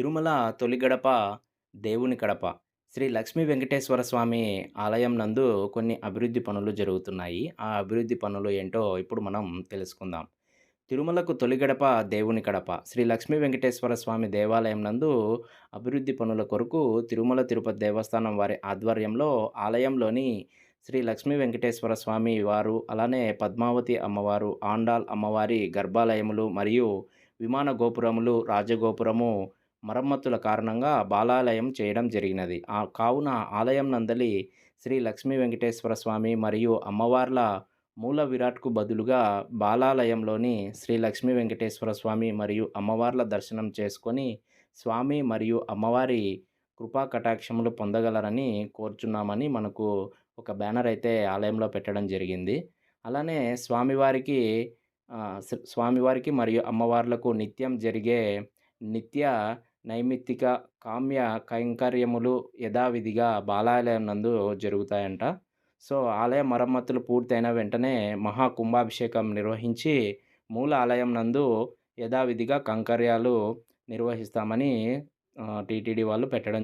తిరుమల తొలిగడప దేవుని కడప శ్రీ లక్ష్మీ వెంకటేశ్వర స్వామి ఆలయం నందు కొన్ని అభివృద్ధి పనులు జరుగుతున్నాయి. ఆ అభివృద్ధి పనులు ఏంటో ఇప్పుడు మనం తెలుసుకుందాం. తిరుమలకు తొలిగడప దేవుని కడప శ్రీ లక్ష్మీ వెంకటేశ్వర స్వామి దేవాలయం నందు అభివృద్ధి పనుల కొరకు తిరుమల తిరుపతి దేవస్థానం వారి ఆధ్వర్యంలో ఆలయంలోని శ్రీ లక్ష్మీ వెంకటేశ్వర స్వామి వారు అలానే పద్మావతి అమ్మవారు ఆండాల్ అమ్మవారి గర్భాలయములు మరియు విమాన గోపురములు రాజగోపురము మరమ్మతుల కారణంగా బాలాలయం చేయడం జరిగినది. ఆ కావున ఆలయం నందలి శ్రీ లక్ష్మీ వెంకటేశ్వర స్వామి మరియు అమ్మవార్ల మూల విరాట్కు బదులుగా బాలాలయంలోని శ్రీ లక్ష్మీ వెంకటేశ్వర స్వామి మరియు అమ్మవార్ల దర్శనం చేసుకొని స్వామి మరియు అమ్మవారి కృపా కటాక్షములు పొందగలరని కోరుచున్నామని మనకు ఒక బ్యానర్ అయితే ఆలయంలో పెట్టడం జరిగింది. అలానే స్వామివారికి స్వామివారికి మరియు అమ్మవార్లకు నిత్యం జరిగే నిత్య నైమిత్తిక కామ్య కైంకర్యములు యథావిధిగా బాలాలయం నందు జరుగుతాయంట. సో ఆలయ మరమ్మతులు పూర్తయిన వెంటనే మహా కుంభాభిషేకం నిర్వహించి మూల ఆలయం నందు యథావిధిగా కంకర్యాలు నిర్వహిస్తామని టీటీడీ వాళ్ళు పెట్టడం